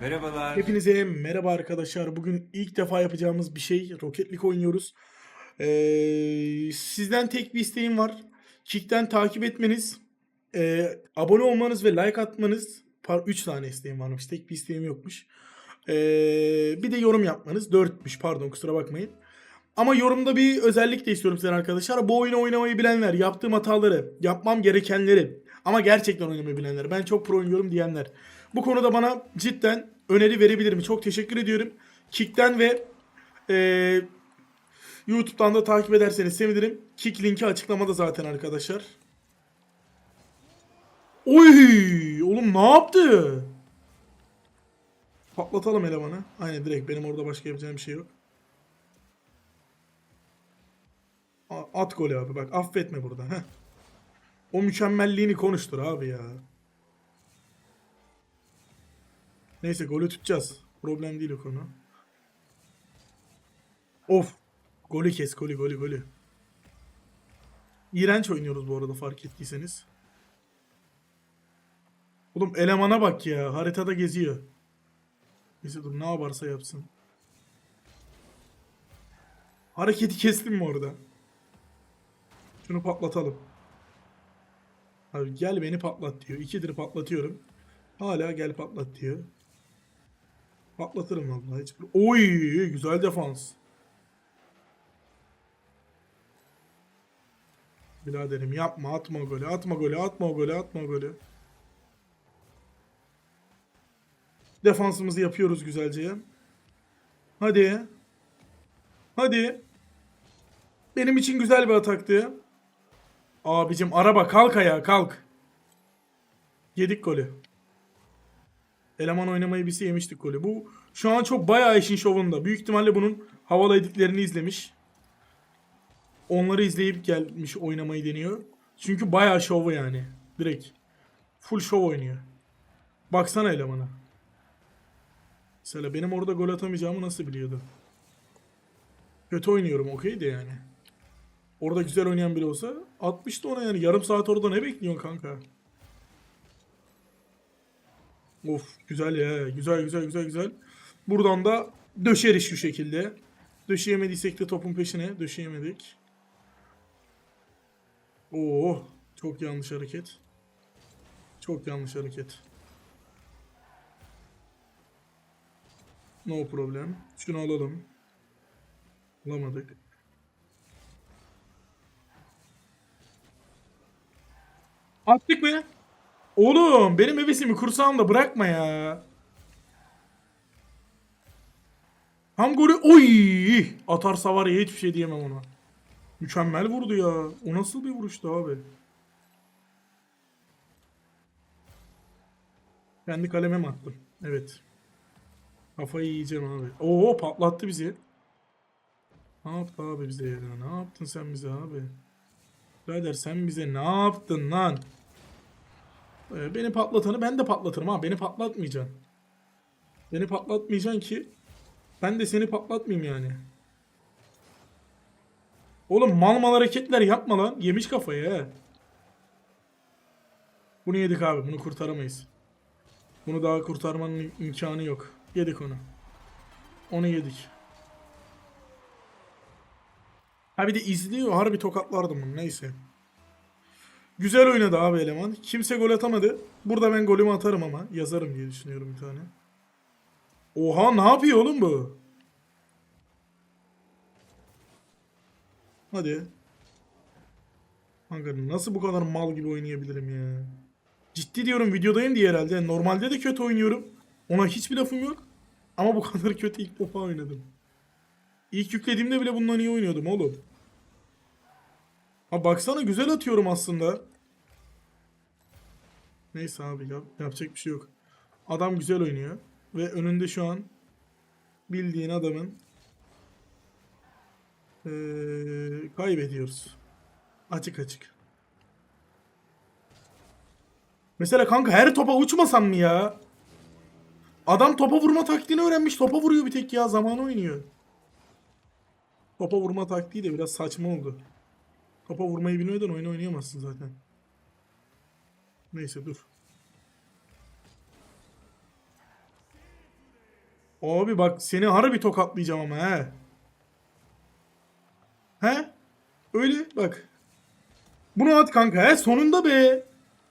Merhabalar. Hepinize merhaba arkadaşlar. Bugün ilk defa yapacağımız bir şey Rocket League oynuyoruz. Ee, sizden tek bir isteğim var. Kick'ten takip etmeniz, e, abone olmanız ve like atmanız. Par 3 tane isteğim varmış. Tek bir isteğim yokmuş. Ee, bir de yorum yapmanız. 4'müş pardon kusura bakmayın. Ama yorumda bir özellik de istiyorum sizden arkadaşlar. Bu oyunu oynamayı bilenler, yaptığım hataları, yapmam gerekenleri ama gerçekten oynamayı bilenler, ben çok pro oynuyorum diyenler. Bu konuda bana cidden öneri verebilir mi? Çok teşekkür ediyorum. Kick'ten ve eee, YouTube'dan da takip ederseniz sevinirim. Kick linki açıklamada zaten arkadaşlar. Oy! Oğlum ne yaptı? Patlatalım elemanı. Aynen direkt benim orada başka yapacağım bir şey yok. At golü abi bak affetme burada. Heh. O mükemmelliğini konuştur abi ya. Neyse golü tutacağız. Problem değil o konu. Of. Golü kes golü golü golü. İğrenç oynuyoruz bu arada fark ettiyseniz. Oğlum elemana bak ya. Haritada geziyor. Neyse dur ne yaparsa yapsın. Hareketi kestim mi orada? Şunu patlatalım. Abi gel beni patlat diyor. İkidir patlatıyorum. Hala gel patlat diyor. Patlatırım vallahi. Hiç... Oy güzel defans. Biraderim yapma atma golü atma golü atma golü atma golü. Defansımızı yapıyoruz güzelce. Hadi. Hadi. Benim için güzel bir ataktı. Abicim araba kalk ayağa kalk. Yedik golü. Eleman oynamayı bilse yemiştik golü. Bu şu an çok bayağı işin şovunda. Büyük ihtimalle bunun havalı editlerini izlemiş. Onları izleyip gelmiş oynamayı deniyor. Çünkü bayağı şovu yani. Direkt. Full şov oynuyor. Baksana elemana. Mesela benim orada gol atamayacağımı nasıl biliyordu? Kötü oynuyorum okey de yani. Orada güzel oynayan biri olsa 60 da ona yani. Yarım saat orada ne bekliyorsun kanka? Of güzel ya. Güzel güzel güzel güzel. Buradan da döşeriz şu şekilde. Döşeyemediysek de topun peşine. Döşeyemedik. Oo çok yanlış hareket. Çok yanlış hareket. No problem. Şunu alalım. Alamadık. Attık mı? Oğlum benim hevesimi kursağımda bırakma ya. Ham golü oy atarsa var ya hiçbir şey diyemem ona. Mükemmel vurdu ya. O nasıl bir vuruştu abi? Kendi kaleme mi attım? Evet. Kafayı yiyeceğim abi. Oo patlattı bizi. Ne yaptı abi bize ya? Ne yaptın sen bize abi? Birader sen bize ne yaptın lan? Ee, beni patlatanı ben de patlatırım ha. Beni patlatmayacaksın. Beni patlatmayacaksın ki ben de seni patlatmayayım yani. Oğlum mal mal hareketler yapma lan. Yemiş kafayı he. Bunu yedik abi. Bunu kurtaramayız. Bunu daha kurtarmanın im- imkanı yok. Yedik onu. Onu yedik. Ha bir de izliyor. Harbi tokatlardım bunu. Neyse. Güzel oynadı abi eleman. Kimse gol atamadı. Burada ben golümü atarım ama. Yazarım diye düşünüyorum bir tane. Oha ne yapıyor oğlum bu? Hadi. Kanka nasıl bu kadar mal gibi oynayabilirim ya? Ciddi diyorum videodayım diye herhalde. Normalde de kötü oynuyorum. Ona hiçbir lafım yok. Ama bu kadar kötü ilk defa oynadım. İlk yüklediğimde bile bundan iyi oynuyordum oğlum. Ha baksana güzel atıyorum aslında. Neyse abi yap, yapacak bir şey yok. Adam güzel oynuyor. Ve önünde şu an bildiğin adamın eee, kaybediyoruz. Açık açık. Mesela kanka her topa uçmasam mı ya? Adam topa vurma taktiğini öğrenmiş. Topa vuruyor bir tek ya. Zamanı oynuyor. Topa vurma taktiği de biraz saçma oldu. Topa vurmayı bilmeden oyunu oynayamazsın zaten. Neyse dur. Abi bak seni harbi tokatlayacağım ama he. He? Öyle bak. Bunu at kanka he sonunda be.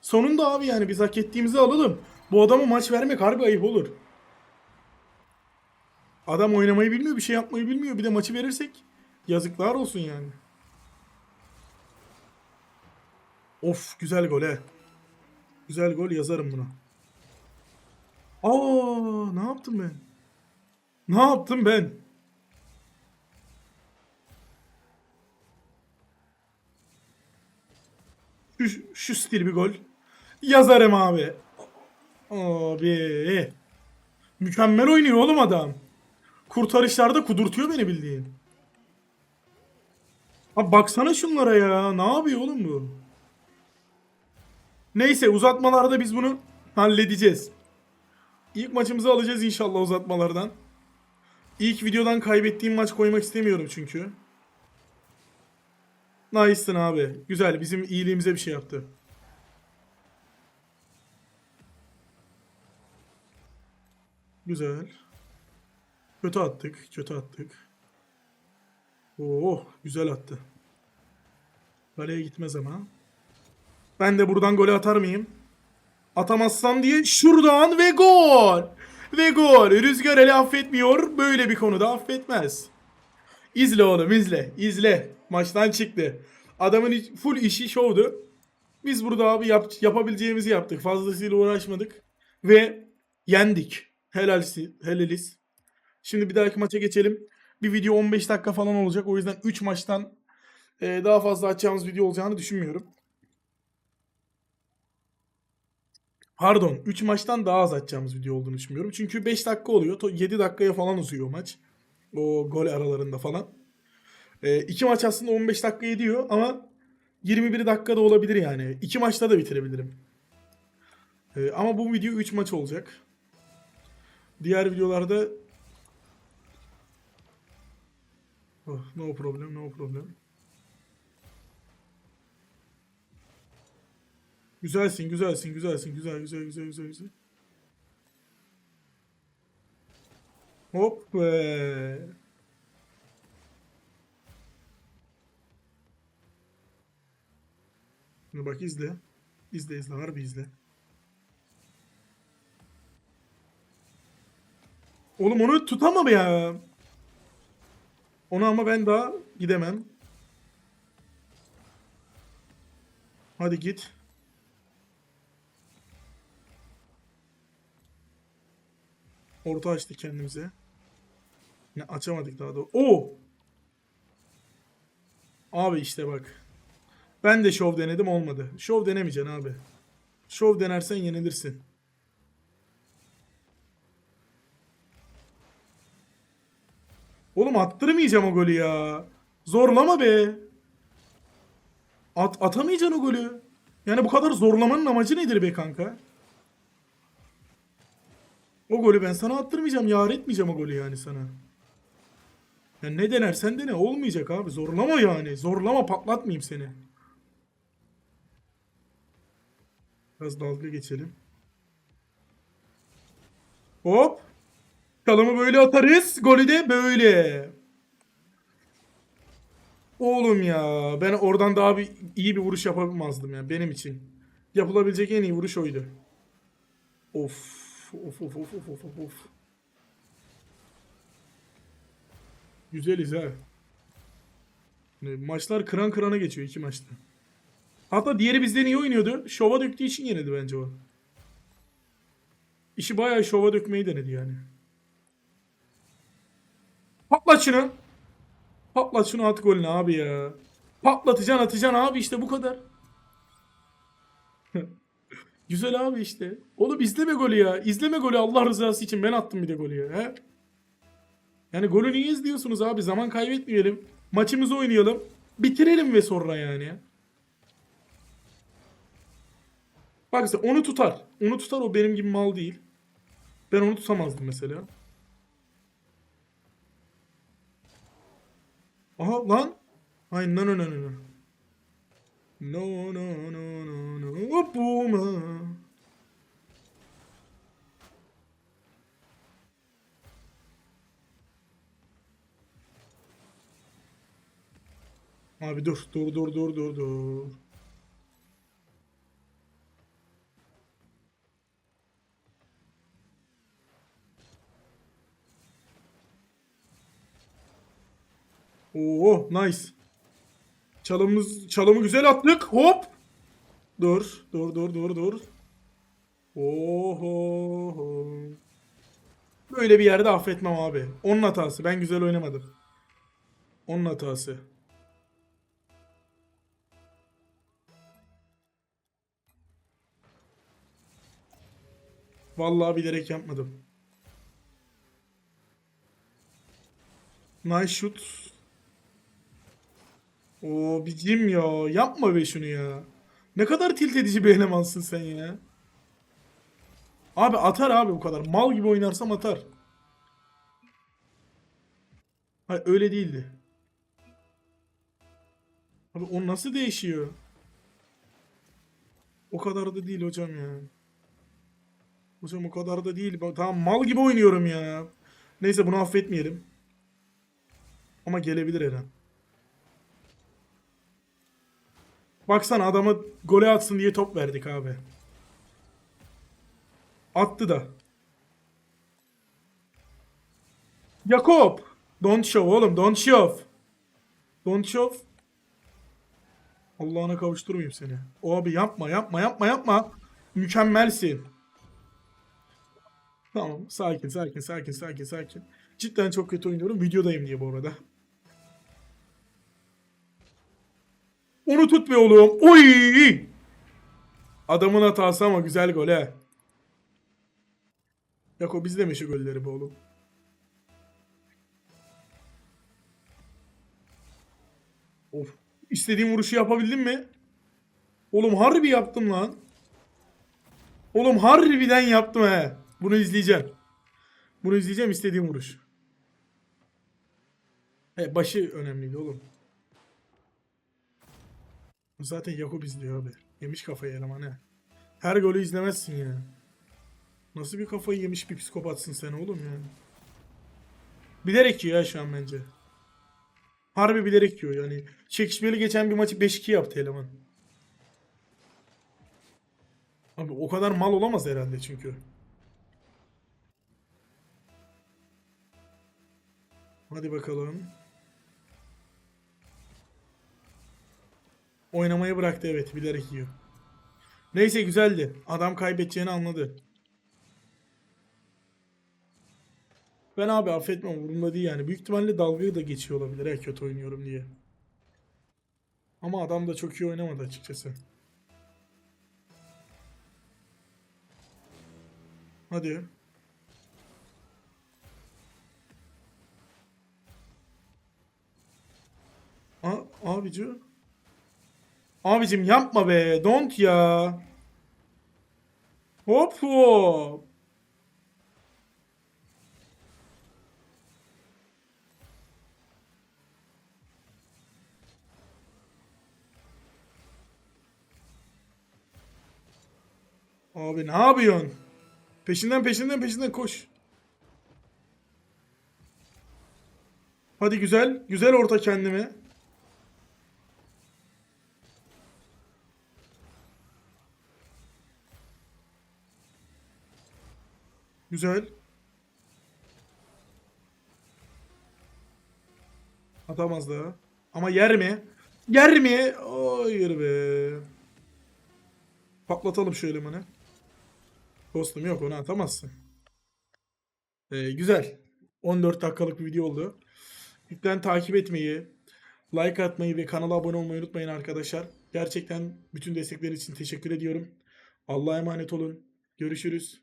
Sonunda abi yani biz hak ettiğimizi alalım. Bu adama maç vermek harbi ayıp olur. Adam oynamayı bilmiyor, bir şey yapmayı bilmiyor. Bir de maçı verirsek yazıklar olsun yani. Of güzel gol he. Güzel gol yazarım buna. Aa ne yaptım ben? Ne yaptım ben? Şu, şu stil bir gol. Yazarım abi. Abi. Mükemmel oynuyor oğlum adam. Kurtarışlarda kudurtuyor beni bildiğin. Abi baksana şunlara ya. Ne yapıyor oğlum bu? Neyse uzatmalarda biz bunu halledeceğiz. İlk maçımızı alacağız inşallah uzatmalardan. İlk videodan kaybettiğim maç koymak istemiyorum çünkü. Nice'sın abi. Güzel. Bizim iyiliğimize bir şey yaptı. Güzel. Kötü attık. Kötü attık. Oo, güzel attı. Kaleye gitmez ama. Ben de buradan golü atar mıyım? Atamazsam diye şuradan ve gol. Ve gol. Rüzgar ele affetmiyor. Böyle bir konuda affetmez. İzle oğlum izle. İzle. Maçtan çıktı. Adamın full işi şovdu. Biz burada abi yap, yapabileceğimizi yaptık. Fazlasıyla uğraşmadık. Ve yendik. Helalsi, helaliz. Şimdi bir dahaki maça geçelim. Bir video 15 dakika falan olacak. O yüzden 3 maçtan e, daha fazla açacağımız video olacağını düşünmüyorum. Pardon 3 maçtan daha az açacağımız video olduğunu düşünmüyorum. Çünkü 5 dakika oluyor. To- 7 dakikaya falan uzuyor maç. O gol aralarında falan. 2 maç aslında 15 dakika ediyor ama 21 dakikada olabilir yani. 2 maçta da bitirebilirim. E, ama bu video 3 maç olacak. Diğer videolarda Oh, no problem, no problem. Güzelsin, güzelsin, güzelsin, güzel, güzel, güzel, güzel, güzel. Hop be. Şimdi bak izle. İzle izle, harbi izle. Oğlum onu tutamam ya. Onu ama ben daha gidemem. Hadi git. Orta açtık kendimize. Ne açamadık daha da. Oo! Abi işte bak. Ben de şov denedim olmadı. Şov denemeyeceksin abi. Şov denersen yenilirsin. Oğlum attırmayacağım o golü ya. Zorlama be. At atamayacaksın o golü. Yani bu kadar zorlamanın amacı nedir be kanka? O golü ben sana attırmayacağım. Yar etmeyeceğim o golü yani sana. Ya ne denersen dene. Olmayacak abi. Zorlama yani. Zorlama patlatmayayım seni. Biraz dalga geçelim. Hop. Kalımı böyle atarız. Golü de böyle. Oğlum ya. Ben oradan daha bir iyi bir vuruş yapamazdım ya benim için. Yapılabilecek en iyi vuruş oydu. Of. Of of of of of of. Güzeliz ha. Ne, Maçlar kıran kırana geçiyor iki maçta. Hatta diğeri bizden iyi oynuyordu. Şova döktüğü için yenildi bence o. İşi bayağı şova dökmeyi denedi yani. Patlat şunu. Patlat şunu at golünü abi ya. Patlatacaksın atacaksın abi işte bu kadar. Güzel abi işte. Oğlum izleme golü ya. İzleme golü Allah rızası için. Ben attım bir de golü ya. He? Yani golü niye izliyorsunuz abi? Zaman kaybetmeyelim. Maçımızı oynayalım. Bitirelim ve sonra yani. Bak mesela onu tutar. Onu tutar o benim gibi mal değil. Ben onu tutamazdım mesela. Aha lan. Hayır no no No no no no no Puma. Abi dur dur dur dur dur dur. Oh nice. Çalımımız çalımı güzel attık. Hop. Dur dur dur dur dur. Oho. Böyle bir yerde affetmem abi. Onun hatası. Ben güzel oynamadım. Onun hatası. Vallahi bilerek yapmadım. Nice shoot. Oo bicim ya. Yapma be şunu ya. Ne kadar tilt edici bir elemansın sen ya. Abi atar abi bu kadar. Mal gibi oynarsam atar. Hayır öyle değildi. Abi o nasıl değişiyor? O kadar da değil hocam ya. Hocam o kadar da değil. Tamam mal gibi oynuyorum ya. Neyse bunu affetmeyelim. Ama gelebilir her. Baksana adama gole atsın diye top verdik abi. Attı da. Jakob. Don't show oğlum. Don't show. Allah'ına kavuşturmayayım seni. O abi yapma yapma yapma yapma. Mükemmelsin. Tamam sakin sakin sakin sakin sakin. Cidden çok kötü oynuyorum. Videodayım diye bu arada. Onu tut be oğlum. Oy! Adamın hatası ama güzel gol he. Yako bizde mi şu golleri be oğlum? Of. İstediğim vuruşu yapabildim mi? Oğlum harbi yaptım lan. Oğlum harbiden yaptım he. Bunu izleyeceğim. Bunu izleyeceğim istediğim vuruş. He, başı önemliydi oğlum. Zaten Yakup izliyor abi. Yemiş kafayı eleman he. Her golü izlemezsin ya. Nasıl bir kafayı yemiş bir psikopatsın sen oğlum ya. Bilerek yiyor ya şu an bence. Harbi bilerek yiyor yani. Çekişmeli geçen bir maçı 5-2 yaptı eleman. Abi o kadar mal olamaz herhalde çünkü. Hadi bakalım. Oynamayı bıraktı evet bilerek yiyor. Neyse güzeldi. Adam kaybedeceğini anladı. Ben abi affetmem umurumda değil yani. Büyük ihtimalle dalgayı da geçiyor olabilir he kötü oynuyorum diye. Ama adam da çok iyi oynamadı açıkçası. Hadi. A abici. Abicim yapma be. Don't ya. Hop hop. Abi ne yapıyorsun? Peşinden peşinden peşinden koş. Hadi güzel. Güzel orta kendime. Güzel. Atamaz daha. Ama yer mi? Yer mi? Hayır be. Patlatalım şu elemanı. Dostum yok onu atamazsın. Ee, güzel. 14 dakikalık bir video oldu. Lütfen takip etmeyi, like atmayı ve kanala abone olmayı unutmayın arkadaşlar. Gerçekten bütün destekler için teşekkür ediyorum. Allah'a emanet olun. Görüşürüz.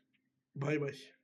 Bay bay.